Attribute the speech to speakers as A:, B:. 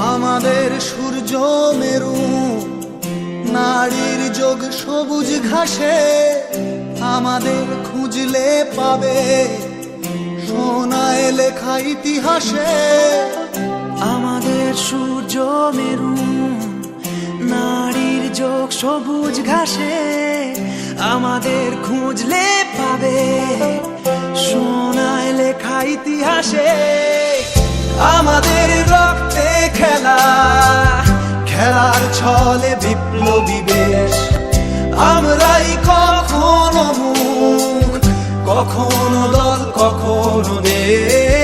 A: আমাদের সূর্য মেরু, নারীর যোগ সবুজ ঘাসে, আমাদের খুঁজলে পাবে সোনায় লেখা ইতিহাসে।
B: আমাদের সূর্য মেরু, নারীর যোগ সবুজ ঘাসে, আমাদের খুঁজলে পাবে সোনায় লেখা ইতিহাসে।
A: আমাদের ছলে বিপ্লবী বেশ। আমরাই কখনো মুখ কখনো দল কখনো দেশ।